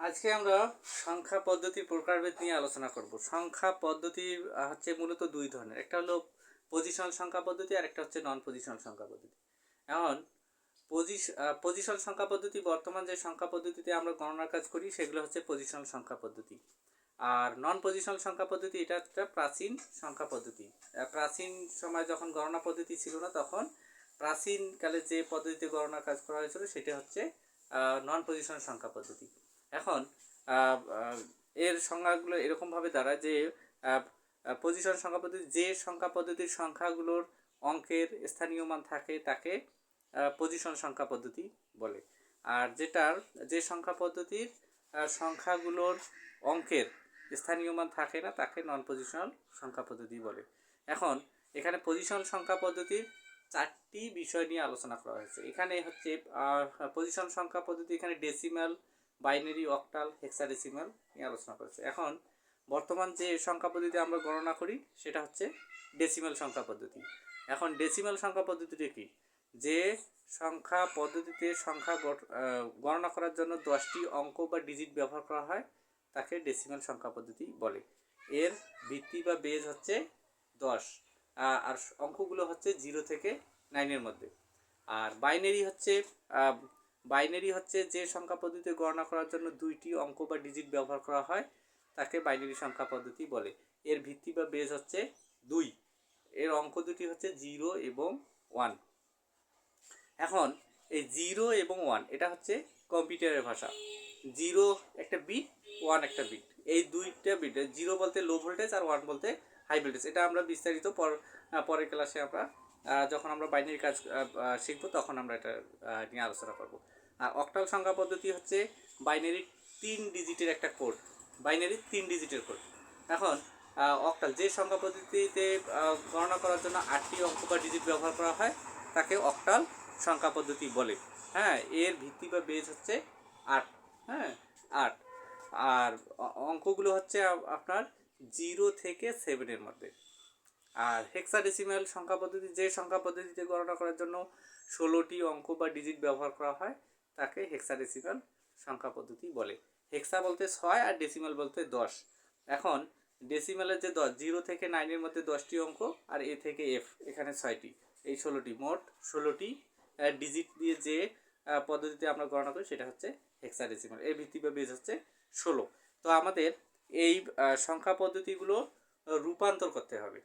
আজকে আমরা সংখ্যা পদ্ধতির প্রকারভেদ নিয়ে আলোচনা করব। সংখ্যা পদ্ধতি হচ্ছে মূলত দুই ধরনের। একটা হলো পজিশনাল সংখ্যা পদ্ধতি, আর একটা হচ্ছে নন পজিশনাল সংখ্যা পদ্ধতি। এখন পজিশনাল সংখ্যা পদ্ধতি, বর্তমান যে সংখ্যা পদ্ধতিতে আমরা গণনার কাজ করি, সেগুলো হচ্ছে পজিশনাল সংখ্যা পদ্ধতি। আর নন পজিশনাল সংখ্যা পদ্ধতি, এটা একটা প্রাচীন সংখ্যা পদ্ধতি। প্রাচীন সময় যখন গণনা পদ্ধতি ছিল না, তখন প্রাচীনকালে যে পদ্ধতিতে গণনার কাজ করা হয়েছিল, সেটা হচ্ছে নন পজিশনাল সংখ্যা পদ্ধতি। এখন এর সংখ্যাগুলো এরকমভাবে দাঁড়ায় যে পজিশন সংখ্যা পদ্ধতি, যে সংখ্যা পদ্ধতির সংখ্যাগুলোর অঙ্কের স্থানীয় মান থাকে তাকে পজিশন সংখ্যা পদ্ধতি বলে। আর যেটার, যে সংখ্যা পদ্ধতির সংখ্যাগুলোর অঙ্কের স্থানীয় মান থাকে না, তাকে নন পজিশনাল সংখ্যা পদ্ধতি বলে। এখন, এখানে পজিশন সংখ্যা পদ্ধতির চারটি বিষয় নিয়ে আলোচনা করা হয়েছে। এখানে হচ্ছে পজিশন সংখ্যা পদ্ধতি, এখানে ডেসিমাল বাইনারি, অক্টাল, হেক্সাডেসিমাল নিয়ে আলোচনা করেছে। এখন বর্তমান যে সংখ্যা পদ্ধতি আমরা গণনা করি, সেটা হচ্ছে ডেসিমাল সংখ্যা পদ্ধতি। এখন ডেসিমাল সংখ্যা পদ্ধতিটি কি? যে সংখ্যা পদ্ধতিতে সংখ্যা গণনা করার জন্য দশটি অঙ্ক বা ডিজিট ব্যবহার করা হয়, তাকে ডেসিমাল সংখ্যা পদ্ধতি বলে। এর ভিত্তি বা বেজ হচ্ছে দশ আর অঙ্কগুলো হচ্ছে জিরো থেকে নাইনের মধ্যে। আর বাইনারি হচ্ছে বাইনারি হচ্ছে যে সংখ্যা পদ্ধতি গণনা করার জন্য দুইটি অঙ্ক বা ডিজিট ব্যবহার করা হয়, তাকে বাইনারি সংখ্যা পদ্ধতি বলে। এর ভিত্তি বা বেজ হচ্ছে দুই। এর অঙ্ক দুটি হচ্ছে জিরো এবং ওয়ান এখন এই জিরো এবং ওয়ান এটা হচ্ছে কম্পিউটারের ভাষা। জিরো একটা বিট ওয়ান একটা বিট এই দুইটা বিট জিরো বলতে লো ভোল্টেজ আর ওয়ান বলতে হাই ভোল্টেজ এটা আমরা বিস্তারিত পর পরের ক্লাসে আমরা যখন আমরা বাইনারি কাজ শিখব, তখন আমরা এটা নিয়ে আলোচনা করব। আর অক্টাল সংখ্যা পদ্ধতি হচ্ছে বাইনারি তিন ডিজিটের একটা কোড বাইনারি তিন ডিজিটের কোড এখন অক্টাল যে সংখ্যা পদ্ধতিতে গণনা করার জন্য আটটি অঙ্ক বা ডিজিট ব্যবহার করা হয়, তাকে অক্টাল সংখ্যা পদ্ধতি বলে। হ্যাঁ এর ভিত্তি বা বেজ হচ্ছে আট। হ্যাঁ আট। আর অঙ্কগুলো হচ্ছে আপনার জিরো থেকে সেভেনের মধ্যে। আর হেক্সাডেসিমাল সংখ্যা পদ্ধতি, যে সংখ্যা পদ্ধতিতে গণনা করার জন্য ষোলোটি অঙ্ক বা ডিজিট ব্যবহার করা হয় তাকে হেক্সা হেক্সাডেসিমাল সংখ্যা পদ্ধতি বলে। হেক্সা বলতে ছয় আর ডেসিমাল বলতে দশ। এখন ডেসিমালের যে দশ জিরো থেকে নাইনের মধ্যে দশটি অঙ্ক আর এ থেকে এফ এখানে ছয়টি। এই ষোলোটি, মোট ষোলোটি ডিজিট দিয়ে যে পদ্ধতিতে আমরা গণনা করি সেটা হচ্ছে হেক্সা হেক্সাডেসিমাল এর ভিত্তি বা বেজ হচ্ছে ষোলো। তো আমাদের এই সংখ্যা পদ্ধতিগুলো রূপান্তর করতে হবে।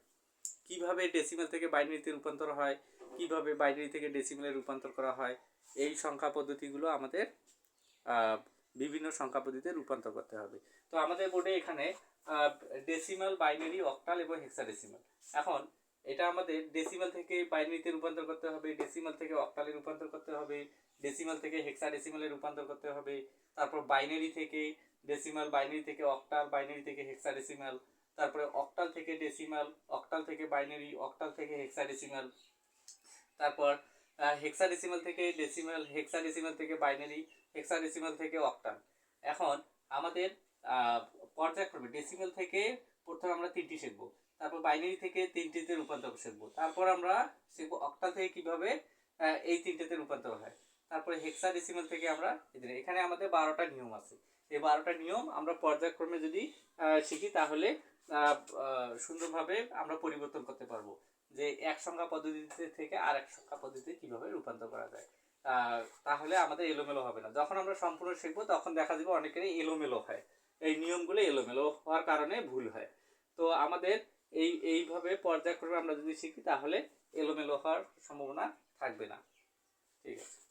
কীভাবে ডেসিমাল থেকে বাইনারিতে রূপান্তর হয়, কীভাবে বাইনারি থেকে ডেসিমেলে রূপান্তর করা হয়, এই সংখ্যা পদ্ধতিগুলো আমাদের বিভিন্ন সংখ্যা পদ্ধতিতে রূপান্তর করতে হবে। তো আমাদের বোর্ডে এখানে ডেসিমাল বাইনারি অক্টাল এবং হেক্সাডেসিমাল এখন, এটা আমাদের ডেসিমাল থেকে বাইনারিতে রূপান্তর করতে হবে ডেসিমাল থেকে অক্টালে রূপান্তর করতে হবে ডেসিমাল থেকে হেক্সাডেসিমালে রূপান্তর করতে হবে, তারপর বাইনারি থেকে ডেসিমাল বাইনারি থেকে অক্টাল বাইনারি থেকে হেক্সাডেসিমাল তারপরে অক্টাল থেকে ডেসিমাল অক্টাল থেকে বাইনারি অক্টাল থেকে হেক্সাডেসিমাল তারপর হেক্সাডেসিমাল থেকে ডেসিমাল হেক্সাডেসিমাল থেকে বাইনারি হেক্সাডেসিমাল থেকে অক্টাল এখন আমাদের পর্যায়ক্রমে ডেসিমাল থেকে প্রথমে আমরা তিনটি শিখব, তারপর বাইনারি থেকে তিনটিতে রূপান্তর শিখব, তারপর আমরা শিখব অক্টাল থেকে কীভাবে এই তিনটেতে রূপান্তর হয়। তারপরে হেক্সাডেসিমাল থেকে আমরা এখানে আমাদের বারোটা নিয়ম আছে। এই বারোটা নিয়ম আমরা পর্যায়ক্রমে যদি শিখি তাহলে সুন্দরভাবে আমরা পরিবর্তন করতে পারব যে এক সংখ্যা পদ্ধতিতে থেকে আর এক সংখ্যা পদ্ধতিতে কীভাবে রূপান্তর করা যায়। তাহলে আমাদের এলোমেলো হবে না। যখন আমরা সম্পূর্ণ শিখব, তখন দেখা যাবে অনেকেরই এলোমেলো হয়। এই নিয়মগুলো এলোমেলো হওয়ার কারণে ভুল হয়। তো আমাদের এই, এইভাবে পর্যায়ক্রমে আমরা যদি শিখি, তাহলে এলোমেলো হওয়ার সম্ভাবনা থাকবে না। ঠিক আছে।